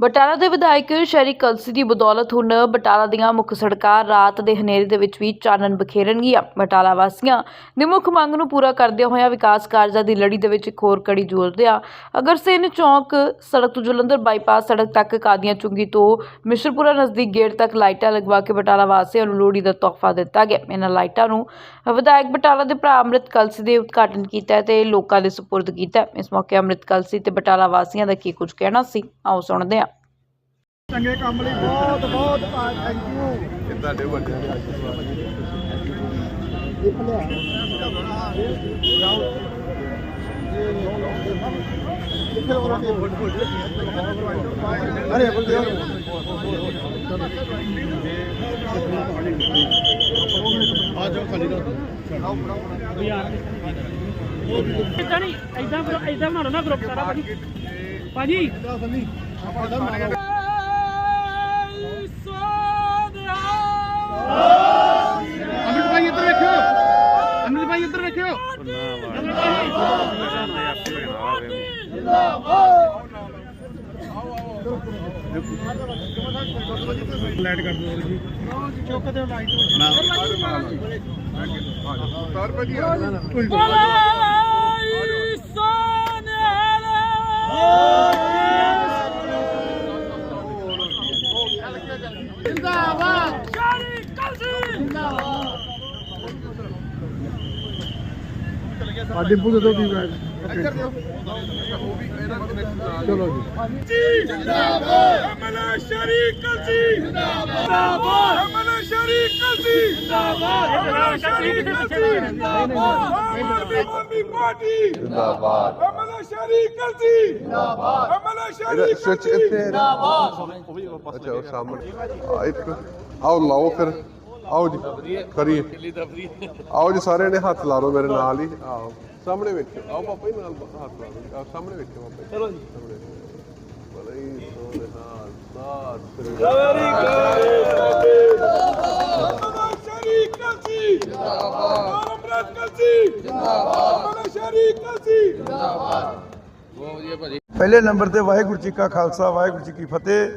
ਬਟਾਲਾ ਦੇ ਵਿਧਾਇਕ ਸ਼ਹਿਰੀ ਕਲਸੀ ਦੀ ਬਦੌਲਤ ਹੁਣ ਬਟਾਲਾ ਦੀਆਂ ਮੁੱਖ ਸੜਕਾਂ ਰਾਤ ਦੇ ਹਨੇਰੇ ਦੇ ਵਿੱਚ ਵੀ ਚਾਨਣ ਬਖੇਰਨਗੀਆਂ। ਬਟਾਲਾ ਵਾਸੀਆਂ ਦੀ ਮੁੱਖ ਮੰਗ ਨੂੰ ਪੂਰਾ ਕਰਦਿਆਂ ਹੋਇਆ ਵਿਕਾਸ ਕਾਰਜਾਂ ਦੀ ਲੜੀ ਦੇ ਵਿੱਚ ਇੱਕ ਹੋਰ ਕੜੀ ਜੋੜਦਿਆਂ ਅਗਰਸੇਨ ਚੌਂਕ ਸੜਕ ਤੋਂ ਜਲੰਧਰ ਬਾਈਪਾਸ ਸੜਕ ਤੱਕ ਕਾਦੀਆਂ ਚੁੰਗੀ ਤੋਂ ਮਿਸ਼ਰਪੁਰਾ ਨਜ਼ਦੀਕ ਗੇਟ ਤੱਕ ਲਾਈਟਾਂ ਲਗਵਾ ਕੇ ਬਟਾਲਾ ਵਾਸੀਆਂ ਨੂੰ ਲੋਹੜੀ ਦਾ ਤੋਹਫਾ ਦਿੱਤਾ ਗਿਆ। ਇਹਨਾਂ ਲਾਈਟਾਂ ਨੂੰ ਵਿਧਾਇਕ ਬਟਾਲਾ ਦੇ ਭਰਾ ਅੰਮ੍ਰਿਤ ਕਲਸੀ ਦੇ ਉਦਘਾਟਨ ਕੀਤਾ ਹੈ ਤੇ ਲੋਕਾਂ ਦੇ ਸਪੁਰਦ ਕੀਤਾ। ਇਸ ਮੌਕੇ ਅੰਮ੍ਰਿਤ ਕਲਸੀ ਤੇ ਬਟਾਲਾ ਵਾਸੀਆਂ ਦਾ ਕੀ ਕੁਝ ਕਹਿਣਾ ਸੀ, ਆਓ ਸੁਣਦੇ ਹਾਂ। ਚੰਗੇ ਕੰਮ ਲਈ ਬਹੁਤ ਬਹੁਤ ਥੈਂਕ ਯੂ ਇਹ ਤੁਹਾਡੇ ਵੱਡਿਆਂ ਦੇ ਆਸ਼ੀਰਵਾਦ ਨੇ ਇੱਕ ਲਿਆ ਅਰੇ ਬੋਲ ਦਿਓ ਆ ਜਾਓ ਖਾਲੀ ਕਰ ਇਦਾਂ ਨਹੀਂ ਇਦਾਂ ਇਦਾਂ ਮਾਰੋ ਨਾ ਗਰੁੱਪ ਸਾਰਾ ਭਾਜੀ। ਭਾਜੀ। ਅਮਿਤ ਭਾਈ ਇੱਧਰ ਵੇਖਿਓ। ਅਮਿਤ ਭਾਈ ਇੱਧਰ ਵੇਖਿਓ। ਲਾਈਟ ਕਰ ਦਿਓ ਜੀ। ਚੁੱਕ ਦਿਓ ਲਾਈਟ ਸਰ ਭਾਜੀ ਆ ਆ ਡਿੰਪੂ ਦੇ ਦੋ ਇੱਧਰ ਦਿਓ ਉਹ ਵੀ ਇਹਨਾਂ ਦੇ ਕਨੈਕਸ਼ਨ ਨਾਲ ਚਲੋ ਜੀ ਅਮਲਾ ਸ਼ਰੀਕ ਕਲਸੀ ਜਿੰਦਾਬਾਦ ਅਮਲਾ ਸ਼ਰੀਕ ਕਲਸੀ ਜਿੰਦਾਬਾਦ ਅਮਲਾ ਸ਼ਰੀਕ ਕਲਸੀ ਜਿੰਦਾਬਾਦ। ਆਦਮੀ ਪਾਰਟੀ ਜਿੰਦਾਬਾਦ ਅਮਲਾ ਸ਼ਰੀਕ ਕਲਸੀ ਜਿੰਦਾਬਾਦ ਇਹਦਾ ਸ਼ਰੀਕ ਸਵਿਚ ਇੱਥੇ ਅੱਛਾ ਉਹ ਸਾਹਮਣੇ। ਇੱਕ ਆਓ ਲਾਓ ਫਿਰ। ਆਓ ਜੀ ਕਰੀਏ ਆਓ ਜੀ ਸਾਰਿਆਂ ਨੇ ਹੱਥ ਲਾ ਲਓ ਮੇਰੇ ਨਾਲ ਹੀ। ਆਓ ਸਾਹਮਣੇ ਵੇਖਿਓ। ਆਓ ਪਾਪਾ ਜੀ ਨਾਲ ਹੱਥ ਲਾ ਲਓ ਆਓ ਸਾਹਮਣੇ ਵੇਖਿਓ ਪਾਪਾ ਜੀ। ਚਲੋ ਜੀ। ਬੜੇ ਸੋਹਣੇ ਨਾਲ ਸਾਥ ਸ੍ਰੀ ਅਮਲਾ ਸ਼ਰੀਕ ਕਲਸੀ। ਜਿੰਦਾਬਾਦ। ਅਮਰਤ ਕਲਸੀ। ਜਿੰਦਾਬਾਦ। ਅਮਲਾ ਸ਼ਰੀਕ ਕਲਸੀ। ਪਹਿਲੇ ਨੰਬਰ ਤੇ ਵਾਹਿਗੁਰੂ ਜੀ ਕਾ ਖਾਲਸਾ ਵਾਹਿਗੁਰੂ ਜੀ ਕੀ ਫਤਿਹ।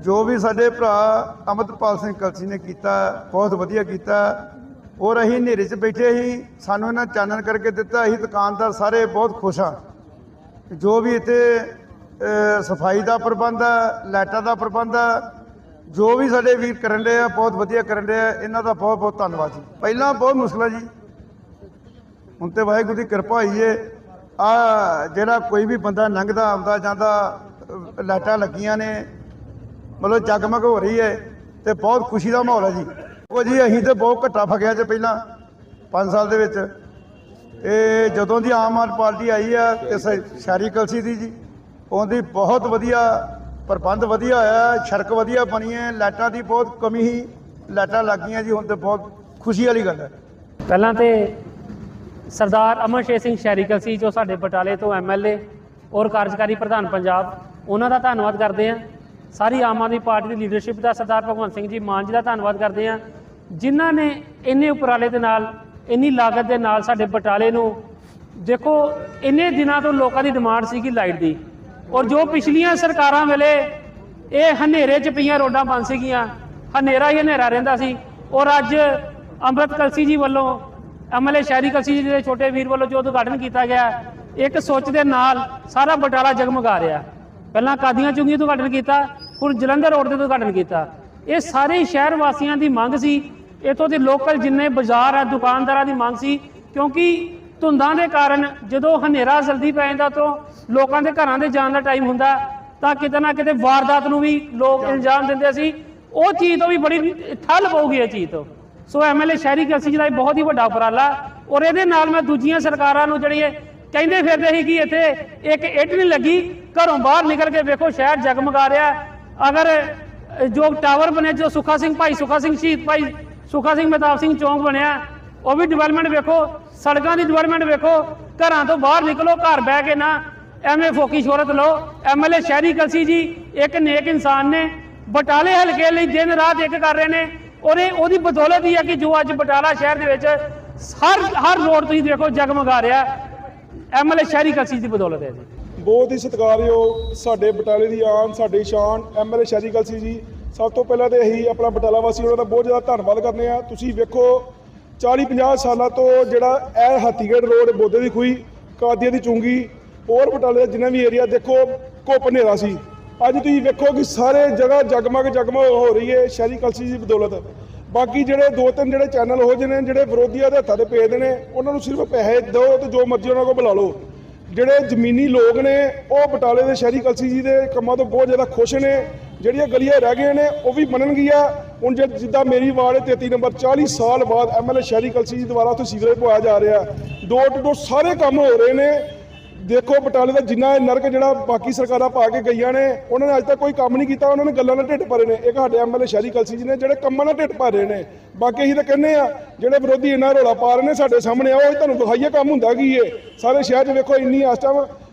ਜੋ ਵੀ ਸਾਡੇ ਭਰਾ ਅਮਰਪਾਲ ਸਿੰਘ ਕਲਸੀ ਨੇ ਕੀਤਾ ਬਹੁਤ ਵਧੀਆ ਕੀਤਾ। ਔਰ ਅਸੀਂ ਹਨੇਰੇ 'ਚ ਬੈਠੇ ਹੀ ਸਾਨੂੰ ਇਹਨਾਂ ਚਾਨਣ ਕਰਕੇ ਦਿੱਤਾ। ਅਸੀਂ ਦੁਕਾਨਦਾਰ ਸਾਰੇ ਬਹੁਤ ਖੁਸ਼ ਹਾਂ। ਜੋ ਵੀ ਇੱਥੇ ਸਫ਼ਾਈ ਦਾ ਪ੍ਰਬੰਧ ਹੈ ਲਾਈਟਾਂ ਦਾ ਪ੍ਰਬੰਧ ਹੈ ਜੋ ਵੀ ਸਾਡੇ ਵੀਰ ਕਰਨ ਰਹੇ ਆ ਬਹੁਤ ਵਧੀਆ ਕਰਨ ਰਹੇ ਆ। ਇਹਨਾਂ ਦਾ ਬਹੁਤ ਬਹੁਤ ਧੰਨਵਾਦ ਜੀ। ਪਹਿਲਾਂ ਬਹੁਤ ਮੁਸ਼ਕਲ ਹੈ ਜੀ। ਹੁਣ ਤੇ ਵਾਹਿਗੁਰੂ ਦੀ ਕਿਰਪਾ ਹੋਈ ਏ। ਆ ਜਿਹੜਾ ਕੋਈ ਵੀ ਬੰਦਾ ਲੰਘਦਾ ਆਉਂਦਾ ਜਾਂਦਾ ਅ, ਲਾਈਟਾਂ ਲੱਗੀਆਂ ਨੇ ਮਤਲਬ ਜਗਮਗ ਹੋ ਰਹੀ ਹੈ ਤੇ ਬਹੁਤ ਖੁਸ਼ੀ ਦਾ ਮਾਹੌਲ ਹੈ ਜੀ। ਉਹ ਜੀ ਅਸੀਂ ਤੇ ਬਹੁਤ ਘੱਟਾ ਫਕਿਆ ਚ ਪਹਿਲਾਂ 5 ਸਾਲ ਦੇ ਵਿੱਚ। ਇਹ ਜਦੋਂ ਦੀ ਆਮ ਆਦਮੀ ਪਾਰਟੀ ਆਈ ਆ ਤੇ ਸ਼ਹਿਰੀ ਕਲਸੀ ਦੀ ਜੀ, ਉਹਦੀ ਬਹੁਤ ਵਧੀਆ ਪ੍ਰਬੰਧ ਵਧੀਆ ਹੋਇਆ, ਸੜਕ ਵਧੀਆ ਬਣੀ ਹੈ, ਲਾਈਟਾਂ ਦੀ ਬਹੁਤ ਕਮੀ ਸੀ, ਲਾਈਟਾਂ ਲੱਗੀਆਂ ਜੀ, ਹੁਣ ਤੇ ਬਹੁਤ ਖੁਸ਼ੀ ਵਾਲੀ ਗੱਲ ਹੈ। ਪਹਿਲਾਂ ਤੇ ਸਰਦਾਰ ਅਮਰ ਸ਼ੇਰ ਸਿੰਘ ਸ਼ੈਰੀਕਲ ਸੀ ਜੋ ਸਾਡੇ ਬਟਾਲੇ ਤੋਂ ਐਮਐਲਏ ਔਰ ਕਾਰਜਕਾਰੀ ਪ੍ਰਧਾਨ ਪੰਜਾਬ, ਉਹਨਾਂ ਦਾ ਧੰਨਵਾਦ ਕਰਦੇ ਹਾਂ। ਸਾਰੀ ਆਮ ਆਦਮੀ ਪਾਰਟੀ ਦੀ ਲੀਡਰਸ਼ਿਪ ਦਾ ਸਰਦਾਰ ਭਗਵੰਤ ਸਿੰਘ ਜੀ ਮਾਨ ਜੀ ਦਾ ਧੰਨਵਾਦ ਕਰਦੇ ਹਾਂ। ਜਿਨ੍ਹਾਂ ਨੇ ਇੰਨੇ ਉਪਰਾਲੇ ਦੇ ਨਾਲ, ਇੰਨੀ ਲਾਗਤ ਦੇ ਨਾਲ ਸਾਡੇ ਬਟਾਲੇ ਨੂੰ, ਦੇਖੋ, ਇੰਨੇ ਦਿਨਾਂ ਤੋਂ ਲੋਕਾਂ ਦੀ ਡਿਮਾਂਡ ਸੀਗੀ ਲਾਈਟ ਦੀ। ਔਰ ਜੋ ਪਿਛਲੀਆਂ ਸਰਕਾਰਾਂ ਵੇਲੇ ਇਹ ਹਨੇਰੇ 'ਚ ਪਈਆਂ ਰੋਡਾਂ ਬੰਦ ਸੀਗੀਆਂ, ਹਨੇਰਾ ਹੀ ਹਨੇਰਾ ਰਹਿੰਦਾ ਸੀ। ਔਰ ਅੱਜ ਅੰਮ੍ਰਿਤ ਕਲਸੀ ਜੀ ਵੱਲੋਂ ਐਮਐਲਏ ਸ਼ਹਿਰੀ ਕਲਸੀ ਜੀ ਦੇ ਛੋਟੇ ਵੀਰ ਵੱਲੋਂ ਜੋ ਉਦਘਾਟਨ ਕੀਤਾ ਗਿਆ, ਇੱਕ ਸੋਚ ਦੇ ਨਾਲ ਸਾਰਾ ਬਟਾਲਾ ਜਗਮਗਾ ਰਿਹਾ। ਪਹਿਲਾਂ ਕਾਦੀਆਂ ਚੁੰਗੀ ਤੋਂ ਉਦਘਾਟਨ ਕੀਤਾ ਹੁਣ ਜਲੰਧਰ ਰੋਡ ਤੇ ਉਦਘਾਟਨ ਕੀਤਾ। ਇਹ ਸਾਰੇ ਸ਼ਹਿਰ ਵਾਸੀਆਂ ਦੀ ਮੰਗ ਸੀ। ਇਥੋਂ ਦੇ ਲੋਕਲ ਜਿੰਨੇ ਬਾਜ਼ਾਰ ਆ ਦੁਕਾਨਦਾਰਾਂ ਦੀ ਮੰਗ ਸੀ ਕਿਉਂਕਿ ਧੁੰਦਾਂ ਦੇ ਕਾਰਨ ਜਦੋਂ ਹਨੇਰਾ ਜਲਦੀ ਪੈ ਜਾਂਦਾ ਤਾਂ ਲੋਕਾਂ ਦੇ ਘਰਾਂ ਦੇ ਜਾਣ ਦਾ ਟਾਈਮ ਹੁੰਦਾ ਤਾਂ ਕਿਤੇ ਨਾ ਕਿਤੇ ਵਾਰਦਾਤ ਨੂੰ ਵੀ ਲੋਕ ਇਲਜ਼ਾਮ ਦਿੰਦੇ ਸੀ। ਉਹ ਚੀਜ਼ ਤੋਂ ਵੀ ਬੜੀ ਠੱਲ ਪਊਗੀ ਇਹ ਚੀਜ਼ ਤੋਂ। ਸੋ ਐਮਐਲਏ ਸ਼ਹਿਰੀ ਕਲਸੀ ਜੀ ਦਾ ਇਹ ਬਹੁਤ ਹੀ ਵੱਡਾ ਉਪਰਾਲਾ। ਔਰ ਇਹਦੇ ਨਾਲ ਮੈਂ ਦੂਜੀਆਂ ਸਰਕਾਰਾਂ ਨੂੰ ਜਿਹੜੀ ਇਹ ਕਹਿੰਦੇ ਫਿਰਦੇ ਸੀ ਕਿ ਇੱਥੇ ਇੱਕ ਇੱਟ ਨਹੀਂ ਲੱਗੀ ਘਰੋਂ ਬਾਹਰ ਨਿਕਲ ਕੇ ਵੇਖੋ, ਸ਼ਹਿਰ ਜਗਮਗਾ ਰਿਹਾ ਅਗਰ ਜੋ ਟਾਵਰ ਬਣੇ, ਜੋ ਸੁਖਾ ਸਿੰਘ ਭਾਈ, ਸੁਖਾ ਸਿੰਘ ਸ਼ਹੀਦ ਭਾਈ, ਸੁਖਾ ਸਿੰਘ ਮਹਿਤਾਬ ਸਿੰਘ ਚੌਂਕ ਬਣਿਆ, ਉਹ ਵੀ ਡਿਵੈਲਪਮੈਂਟ ਵੇਖੋ, ਸੜਕਾਂ ਦੀ ਡਿਵੈਲਪਮੈਂਟ ਵੇਖੋ, ਘਰਾਂ ਤੋਂ ਬਾਹਰ ਨਿਕਲੋ, ਘਰ ਬਹਿ ਕੇ ਨਾ, ਐਵੇਂ ਫੋਕੀ ਸ਼ੋਹਰਤ ਲਓ। ਐਮਐਲਏ ਸ਼ਹਿਰੀ ਕਲਸੀ ਜੀ, ਇੱਕ ਨੇਕ ਇਨਸਾਨ ਨੇ, ਬਟਾਲੇ ਹਲਕੇ ਲਈ ਦਿਨ ਰਾਤ ਇੱਕ ਕਰ ਰਹੇ ਨੇ। ਔਰ ਉਹਦੀ ਬਦੌਲਤ ਹੀ ਹੈ ਕਿ ਜੋ ਅੱਜ ਬਟਾਲਾ ਸ਼ਹਿਰ ਦੇ ਵਿੱਚ ਹਰ ਹਰ ਰੋਡ ਤੁਸੀਂ ਦੇਖੋ ਜਗਮਗਾ ਰਿਹਾ। ਐਮਐਲਏ ਸ਼ਹਿਰੀ ਕਲਸੀ ਦੀ ਬਦੌਲਤ ਹੈ ਜੀ। ਬਹੁਤ ਹੀ ਸਤਿਕਾਰਯੋਗ ਸਾਡੇ ਬਟਾਲੇ ਦੀ ਆਨ ਸਾਡੀ ਸ਼ਾਨ ਐਮਐਲਏ ਸ਼ੈਰੀ ਕਲਸੀ ਜੀ। ਸਭ ਤੋਂ ਪਹਿਲਾਂ ਤੇ ਇਹੀ ਆਪਣਾ ਬਟਾਲਾ ਵਾਸੀ, ਉਹਨਾਂ ਦਾ ਬਹੁਤ ਜ਼ਿਆਦਾ ਧੰਨਵਾਦ ਕਰਨੇ ਆ ਤੁਸੀਂ ਵੇਖੋ 40 50 ਸਾਲਾਂ ਤੋਂ ਜਿਹੜਾ ਇਹ ਹਾਥੀਗੇਟ ਰੋਡ ਬੋਦੇ ਦੀ ਖੂਹੀ, ਕਾਦੀਆਂ ਦੀ ਚੁੰਗੀ, ਹੋਰ ਬਟਾਲੇ ਦਾ ਜਿੰਨਾ ਵੀ ਏਰੀਆ ਦੇਖੋ, ਘੁੱਪ ਹਨੇਰਾ ਸੀ। ਅੱਜ ਤੁਸੀਂ ਵੇਖੋ ਕਿ ਸਾਰੇ ਜਗ੍ਹਾ ਜਗਮਗ ਜਗਮਗ ਹੋ ਰਹੀ ਹੈ ਸ਼ਹਿਰੀ ਕਲਸੀ ਦੀ ਬਦੌਲਤ। ਬਾਕੀ ਜਿਹੜੇ ਦੋ ਤਿੰਨ ਜਿਹੜੇ ਚੈਨਲ ਹੋ ਜਿਹਨੇ ਜਿਹੜੇ ਵਿਰੋਧੀਆਂ ਦੇ ਹੱਥਾਂ ਦੇ ਪੇਦੇ ਨੇ, ਉਹਨਾਂ ਨੂੰ ਸਿਰਫ ਪੈਸੇ ਦਿਓ ਤੇ ਜੋ ਮਰਜ਼ੀ ਉਹਨਾਂ ਕੋਲ ਬੁਲਾ ਲਓ। ਜਿਹੜੇ ਜ਼ਮੀਨੀ ਲੋਕ ਨੇ, ਉਹ ਬਟਾਲੇ ਦੇ ਸ਼ਹਿਰੀ ਕਲਸੀ ਜੀ ਦੇ ਕੰਮਾਂ ਤੋਂ ਬਹੁਤ ਜ਼ਿਆਦਾ ਖੁਸ਼ ਨੇ। ਜਿਹੜੀਆਂ ਗਲੀਆਂ ਰਹਿ ਗਈਆਂ ਨੇ, ਉਹ ਵੀ ਮੰਨਣਗੀਆਂ ਹੁਣ ਜੇ, ਜਿੱਦਾਂ ਮੇਰੀ ਵਾਰਡ 33 ਨੰਬਰ 40 ਸਾਲ ਬਾਅਦ ਐਮਐਲਏ ਸ਼ਹਿਰੀ ਕਲਸੀ ਜੀ ਦੁਆਰਾ ਉੱਥੇ ਸੀਵਰੇਜ ਪਵਾਇਆ ਜਾ ਰਿਹਾ। ਡੋਰ ਟੂ ਡੋਰ ਸਾਰੇ ਕੰਮ ਹੋ ਰਹੇ ਨੇ। ਦੇਖੋ ਬਟਾਲੇ ਦਾ ਜਿੰਨਾ ਇਹ ਨਰਕ ਜਿਹੜਾ ਬਾਕੀ ਸਰਕਾਰਾਂ ਪਾ ਕੇ ਗਈਆਂ ਨੇ, ਉਹਨਾਂ ਨੇ ਅੱਜ ਤੱਕ ਕੋਈ ਕੰਮ ਨਹੀਂ ਕੀਤਾ, ਉਹਨਾਂ ਨੇ ਗੱਲਾਂ ਨਾਲ ਢਿੱਡ ਭਰੇ ਨੇ। ਇੱਕ ਸਾਡੇ ਐਮਐਲਏ ਸ਼ਹਿਰੀ ਕਲਸੀ ਜੀ ਨੇ ਜਿਹੜੇ ਕੰਮਾਂ ਨਾਲ ਢਿੱਡ ਭਰ ਰਹੇ ਨੇ। ਬਾਕੀ ਅਸੀਂ ਤਾਂ ਕਹਿੰਦੇ ਆ ਜਿਹੜੇ ਵਿਰੋਧੀ ਇੰਨਾ ਰੌਲਾ ਪਾ ਰਹੇ ਨੇ ਸਾਡੇ ਸਾਹਮਣੇ ਆਓ ਅਸੀਂ ਤੁਹਾਨੂੰ ਵਿਖਾਈਏ ਕੰਮ ਹੁੰਦਾ ਕੀ ਏ। ਸਾਰੇ ਸ਼ਹਿਰ 'ਚ ਵੇਖੋ ਇੰਨੀ ਇਸ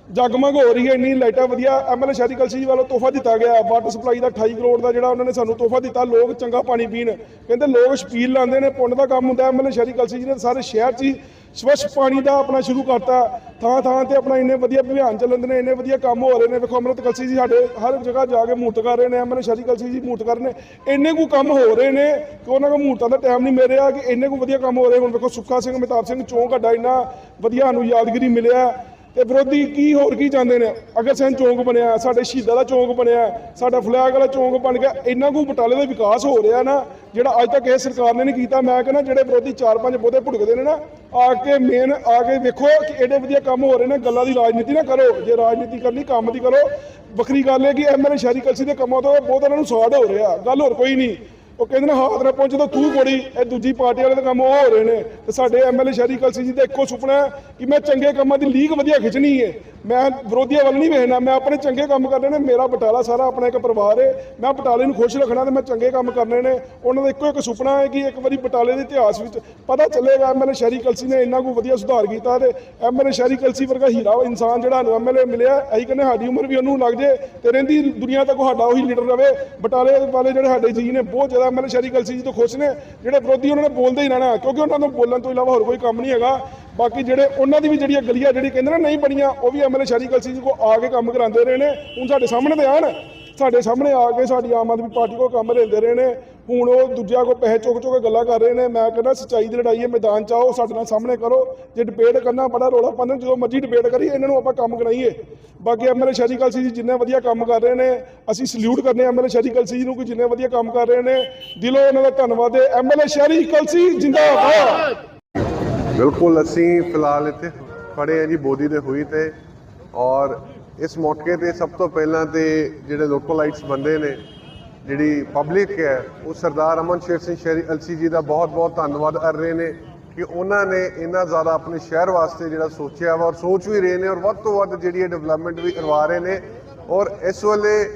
ਜਗਮਗ ਹੋ ਰਹੀ ਹੈ, ਇੰਨੀ ਲਾਈਟਾਂ ਵਧੀਆ ਐਮਐਲਏ ਸ਼ਹਿਰੀ ਕਲਸੀ ਜੀ ਵੱਲੋਂ ਤੋਹਫਾ ਦਿੱਤਾ ਗਿਆ। ਵਾਟਰ ਸਪਲਾਈ ਦਾ 28 ਕਰੋੜ ਦਾ ਜਿਹੜਾ ਉਹਨਾਂ ਨੇ ਸਾਨੂੰ ਤੋਹਫਾ ਦਿੱਤਾ, ਲੋਕ ਚੰਗਾ ਪਾਣੀ ਪੀਣ। ਕਹਿੰਦੇ ਲੋਕ ਛਪੀਲ ਲਾਉਂਦੇ ਨੇ, ਪੁੰਨ ਦਾ ਕੰਮ ਹੁੰਦਾ ਐਮਐਲਏ ਸ਼ਹਿਰੀ ਕਲਸੀ ਜੀ ਨੇ ਸਾਰੇ ਸ਼ਹਿਰ 'ਚ ਹੀ ਸਵੱਛ ਪਾਣੀ ਦਾ ਆਪਣਾ ਸ਼ੁਰੂ ਕਰਤਾ। ਥਾਂ ਥਾਂ ਤੇ ਆਪਣਾ ਇੰਨੇ ਵਧੀਆ ਅਭਿਆਨ ਚੱਲਦੇ ਨੇ, ਇੰਨੇ ਵਧੀਆ ਕੰਮ ਹੋ ਰਹੇ ਨੇ। ਵੇਖੋ ਅਮਰਤ ਕਲਸੀ ਜੀ ਸਾਡੇ ਹਰ ਜਗ੍ਹਾ ਜਾ ਕੇ ਮੂਰਤ ਕਰ ਰਹੇ ਨੇ ਐਮਐਲਏ ਸ਼ਹਿਰੀ ਕਲਸੀ ਜੀ ਮੂਰਤ ਕਰ ਰਹੇ ਨੇ। ਇੰਨੇ ਕੁ ਕੰਮ ਹੋ ਰਹੇ ਨੇ ਕਿ ਉਹਨਾਂ ਕੋਲ ਮੂਰਤਾਂ ਦਾ ਟਾਈਮ ਨਹੀਂ ਮਿਲ ਰਿਹਾ ਕਿ ਇੰਨੇ ਕੁ ਵਧੀਆ ਕੰਮ ਹੋ ਰਹੇ ਹੁਣ ਵੇਖੋ ਸੁੱਖਾ ਸਿੰਘ ਮਹਿਤਾਬ ਸਿੰਘ ਚੌਂਕ ਸਾਡਾ ਇੰਨਾ ਵਧੀਆ ਸਾਨੂੰ ਯਾਦਗਿਰੀ ਮਿਲਿਆ। ਤੇ ਵਿਰੋਧੀ ਕੀ ਹੋਰ ਕੀ ਚਾਹੁੰਦੇ ਨੇ? ਅਗਰ ਸੈਨ ਚੌਂਕ ਬਣਿਆ, ਸਾਡੇ ਸ਼ਹੀਦਾਂ ਦਾ ਚੌਂਕ ਬਣਿਆ, ਸਾਡਾ ਫਲੈਗ ਵਾਲਾ ਚੌਂਕ ਬਣ ਗਿਆ, ਇੰਨਾ ਕੁ ਬਟਾਲੇ ਦਾ ਵਿਕਾਸ ਹੋ ਰਿਹਾ ਨਾ, ਜਿਹੜਾ ਅੱਜ ਤੱਕ ਇਹ ਸਰਕਾਰ ਨੇ ਨਹੀਂ ਕੀਤਾ, ਮੈਂ ਕਹਿੰਦਾ ਜਿਹੜੇ ਵਿਰੋਧੀ ਚਾਰ ਪੰਜ ਬਹੁਤੇ ਭੁੜਕਦੇ ਨੇ ਨਾ, ਆ ਕੇ ਮੇਨ ਆ ਕੇ ਵੇਖੋ ਕਿ ਐਡੇ ਵਧੀਆ ਕੰਮ ਹੋ ਰਹੇ ਨੇ, ਗੱਲਾਂ ਦੀ ਰਾਜਨੀਤੀ ਨਾ ਕਰੋ, ਜੇ ਰਾਜਨੀਤੀ ਕਰਨੀ, ਕੰਮ ਦੀ ਕਰੋ। ਵੱਖਰੀ ਗੱਲ ਹੈ ਕਿ ਐਮਐਲਏ ਸ਼ਹਿਰੀ ਕਲਸੀ ਦੇ ਕੰਮਾਂ ਤੋਂ ਬਹੁਤ ਇਹਨਾਂ ਨੂੰ ਸਵਾਦ ਹੋ ਰਿਹਾ, ਗੱਲ ਹੋਰ ਕੋਈ ਨਹੀਂ। ਉਹ ਕਹਿੰਦੇ ਨੇ ਹਾਥ ਨਾ ਪਹੁੰਚੇ ਤਾਂ ਤੂੰ ਕੋੜੀ ਇਹ ਦੂਜੀ ਪਾਰਟੀ ਵਾਲੇ ਦੇ ਕੰਮ ਉਹ ਹੋ ਰਹੇ ਨੇ। ਤੇ ਸਾਡੇ ਐਮਐਲਏ ਸ਼ਹਿਰੀ ਕਲਸੀ ਜੀ ਦਾ ਇੱਕੋ ਸੁਪਨਾ ਹੈ ਕਿ ਮੈਂ ਚੰਗੇ ਕੰਮਾਂ ਦੀ ਲੀਗ ਵਧੀਆ ਖਿੱਚਣੀ ਹੈ। ਮੈਂ ਵਿਰੋਧੀਆਂ ਵੱਲ ਨਹੀਂ ਵੇਖਣਾ, ਮੈਂ ਆਪਣੇ ਚੰਗੇ ਕੰਮ ਕਰਨੇ ਨੇ, ਮੇਰਾ ਬਟਾਲਾ ਸਾਰਾ ਆਪਣਾ ਇੱਕ ਪਰਿਵਾਰ ਹੈ। ਮੈਂ ਬਟਾਲੇ ਨੂੰ ਖੁਸ਼ ਰੱਖਣਾ ਤੇ ਮੈਂ ਚੰਗੇ ਕੰਮ ਕਰਨੇ ਨੇ। ਉਹਨਾਂ ਦਾ ਇੱਕੋ ਇੱਕ ਸੁਪਨਾ ਹੈ ਕਿ ਇੱਕ ਵਾਰੀ ਬਟਾਲੇ ਦੇ ਇਤਿਹਾਸ ਵਿੱਚ ਪਤਾ ਚੱਲੇਗਾ ਐਮਐਲਏ ਸ਼ਹਿਰੀ ਕਲਸੀ ਨੇ ਇੰਨਾ ਕੁ ਵਧੀਆ ਸੁਧਾਰ ਕੀਤਾ ਤੇ ਐਮਐਲਏ ਸ਼ਹਿਰੀ ਕਲਸੀ ਵਰਗਾ ਹੀਰਾ ਇਨਸਾਨ ਜਿਹੜਾ ਨੂੰ ਐਮਐਲਏ ਮਿਲਿਆ, ਅਸੀਂ ਕਹਿੰਦੇ ਸਾਡੀ ਉਮਰ ਵੀ ਉਹਨੂੰ ਲੱਗ ਜੇ ਤੇ ਰਹਿੰਦੀ ਦੁਨੀਆ ਤੱਕ ਸਾਡਾ ਉਹੀ ਲੀਡਰ ਰਵੇ। ਬਟਾਲੇ ਵਾਲੇ ਜਿਹੜੇ ਸਾਡੇ ਜੀ ਨੇ ਬਹੁਤ ਜ਼ਿਆਦਾ ਐਮਐਲਏ ਸ਼ਹਿਰੀ ਕਲਸੀ ਜੀ ਤੋਂ ਖੁਸ਼ ਨੇ, ਜਿਹੜੇ ਵਿਰੋਧੀ ਉਹਨਾਂ ਨੇ ਬੋਲਦੇ ਹੀ ਰਹਿਣਾ ਕਿਉਂਕਿ ਉਹਨਾਂ ਨੂੰ ਬੋਲਣ ਤੋਂ ਇਲਾਵਾ ਹੋਰ ਕੋਈ ਕੰਮ ਨਹੀਂ ਹੈਗਾ। ਬਾਕੀ ਜਿਹੜੇ ਉਹਨਾਂ ਦੀ ਵੀ ਜਿਹੜੀਆਂ ਗਲੀਆਂ, ਜਿਹੜੀ ਕਹਿੰਦੇ ਨਾ ਨਹੀਂ ਬਣੀਆਂ, ਉਹ ਵੀ ਐਮਐਲਏ ਸ਼ਹਿਰੀ ਕਲਸੀ ਜੀ ਕੋ ਆ ਕੇ ਕੰਮ ਕਰਾਉਂਦੇ ਰਹੇ ਨੇ। ਹੁਣ ਸਾਡੇ ਸਾਹਮਣੇ ਤੇ ਆਣ ਸਾਡੇ ਸਾਹਮਣੇ ਆ ਕੇ ਸਾਡੀ ਆਮ ਆਦਮੀ ਪਾਰਟੀ ਕੋ ਕੰਮ ਲੈਂਦੇ ਰਹੇ ਨੇ। ਹੁਣ ਉਹ ਦੂਜਿਆਂ ਕੋ ਪੈਸੇ ਚੁੱਕ ਚੁੱਕ ਕੇ ਗੱਲਾਂ ਕਰ ਰਹੇ ਨੇ। ਮੈਂ ਕਹਿੰਦਾ, ਸੱਚਾਈ ਦੀ ਲੜਾਈ ਹੈ, ਮੈਦਾਨ ਚ ਆਓ, ਸਾਡੇ ਨਾਲ ਸਾਹਮਣੇ ਕਰੋ। ਜੇ ਡਿਬੇਟ ਕਰਨਾ, ਬੜਾ ਰੋਲਾ ਪਾਣਾ ਜਦੋਂ ਮਰਜ਼ੀ ਡਿਬੇਟ ਕਰੀ ਇਹਨਾਂ ਨੂੰ ਆਪਾਂ ਕੰਮ ਕਰਾਈਏ। ਬਾਕੀ ਐਮਐਲਏ ਸ਼ਹਿਰੀ ਕਲਸੀ ਜੀ, ਜਿੰਨੇ ਵਧੀਆ ਕੰਮ ਕਰ ਰਹੇ ਨੇ, ਅਸੀਂ ਸਲੂਟ ਕਰਨੇ ਐਮਐਲਏ ਸ਼ਹਿਰੀ ਕਲਸੀ ਜੀ ਨੂੰ ਕਿ ਜਿੰਨੇ ਵਧੀਆ ਕੰਮ ਕਰ ਰਹੇ ਨੇ। ਦਿਲੋਂ ਉਹਨਾਂ ਦਾ ਧੰਨਵਾਦ ਹੈ। ਐਮਐਲਏ ਸ਼ਹਿਰੀ ਕਲਸੀ ਜਿੰਦਾਬਾਦ! ਬਿਲਕੁਲ, ਅਸੀਂ ਫਿਲਹਾਲ ਇੱਥੇ ਖੜੇ ਹਾਂ ਜੀ, ਬੋਦੀ ਦੇ ਹੋਈ ਤੇ ਔਰ ਇਸ ਮੌਕੇ ਤੇ ਸਭ ਤੋਂ ਪਹਿਲਾਂ ਤੇ ਜਿਹੜੇ ਲੋਕਲ ਲਾਈਟਸ ਬੰਦੇ ਨੇ, ਜਿਹੜੀ ਪਬਲਿਕ ਹੈ, ਉਹ ਸਰਦਾਰ ਅਮਨ ਸ਼ੇਰ ਸਿੰਘ ਸ਼ਹਿਰੀ ਅਲਸੀ ਜੀ ਦਾ ਬਹੁਤ-ਬਹੁਤ ਧੰਨਵਾਦ ਕਰ ਰਹੇ ਨੇ ਕਿ ਉਹਨਾਂ ਨੇ ਇੰਨਾ ਜ਼ਿਆਦਾ ਆਪਣੇ ਸ਼ਹਿਰ ਵਾਸਤੇ ਜਿਹੜਾ ਸੋਚਿਆ ਵਾ ਔਰ ਸੋਚ ਵੀ ਰਹੇ ਨੇ ਔਰ ਵੱਧ ਤੋਂ ਵੱਧ ਜਿਹੜੀ ਇਹ ਡਿਵੈਲਪਮੈਂਟ ਵੀ ਕਰਵਾ ਰਹੇ ਨੇ ਔਰ ਇਸ ਵੇਲੇ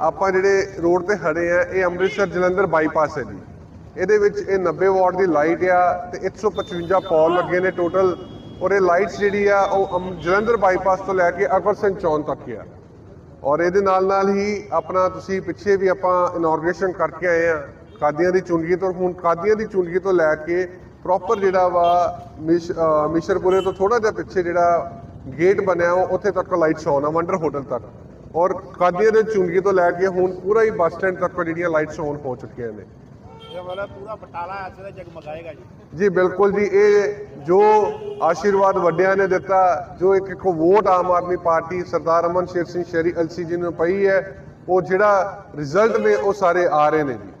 ਆਪਾਂ ਜਿਹੜੇ ਰੋਡ ਤੇ ਖੜੇ ਆ, ਇਹ ਅੰਮ੍ਰਿਤਸਰ ਜਲੰਧਰ ਬਾਈਪਾਸ ਹੈ ਜੀ। ਇਹਦੇ ਵਿੱਚ ਇਹ 90 ਵਾਟ ਦੀ ਲਾਈਟ ਆ ਤੇ 155 ਪੌਲ ਲੱਗੇ ਨੇ ਟੋਟਲ ਔਰ ਇਹ ਲਾਈਟਸ ਜਿਹੜੀ ਆ, ਉਹ ਅਮ- ਜਲੰਧਰ ਬਾਈਪਾਸ ਤੋਂ ਲੈ ਕੇ ਅਕਬਰ ਸਿੰਘ ਚੌਂਕ ਤੱਕ ਆ। ਔਰ ਇਹਦੇ ਨਾਲ ਨਾਲ ਹੀ ਆਪਣਾ ਤੁਸੀਂ ਪਿੱਛੇ ਵੀ ਆਪਾਂ ਇਨੋਗ੍ਰੇਸ਼ਨ ਕਰਕੇ ਆਏ ਆ, ਕਾਦੀਆਂ ਦੀ ਚੁੰਗੀ ਤੋਂ, ਹੁਣ ਕਾਦੀਆਂ ਦੀ ਚੁੰਗੀ ਤੋਂ ਲੈ ਕੇ ਪ੍ਰੋਪਰ ਜਿਹੜਾ ਵਾ ਮਿਸ਼- ਮਿਸ਼ਰਪੁਰੇ ਤੋਂ ਥੋੜਾ ਜਿਹਾ ਪਿੱਛੇ ਜਿਹੜਾ ਗੇਟ ਬਣਿਆ, ਉਹ ਉੱਥੇ ਤੱਕ ਲਾਈਟਸ ਆਨ ਆ ਵੰਡਰ ਹੋਟਲ ਤੱਕ। ਔਰ ਕਾਦੀਆਂ ਦੇ ਚੁੰਗੀ ਤੋਂ ਲੈ ਕੇ ਹੁਣ ਪੂਰਾ ਹੀ ਬੱਸ ਸਟੈਂਡ ਤੱਕ ਜਿਹੜੀਆਂ ਲਾਈਟਸ ਆਨ ਹੋ ਚੁੱਕੀਆਂ ਨੇ। ਇਹ ਵਾਲਾ ਪੂਰਾ ਬਟਾਲਾ ਐਸੇ ਦਾ ਜਗਮਗਾਏਗਾ ਜੀ। ਜੀ, ਬਿਲਕੁਲ ਜੀ, ਇਹ ਜੋ ਆਸ਼ੀਰਵਾਦ ਵੱਡਿਆਂ ਨੇ ਦਿੱਤਾ, ਜੋ ਇੱਕ ਇੱਕ ਵੋਟ ਆਮ ਆਦਮੀ ਪਾਰਟੀ ਸਰਦਾਰ ਅਮਨ ਸ਼ੇਰ ਸਿੰਘ ਸ਼ੇਰੀ ਅਲਸੀ ਜੀ ਨੂੰ ਪਈ ਹੈ, ਉਹ ਜਿਹੜਾ ਰਿਜ਼ਲਟ ਨੇ, ਉਹ ਸਾਰੇ ਆ ਰਹੇ ਨੇ ਜੀ।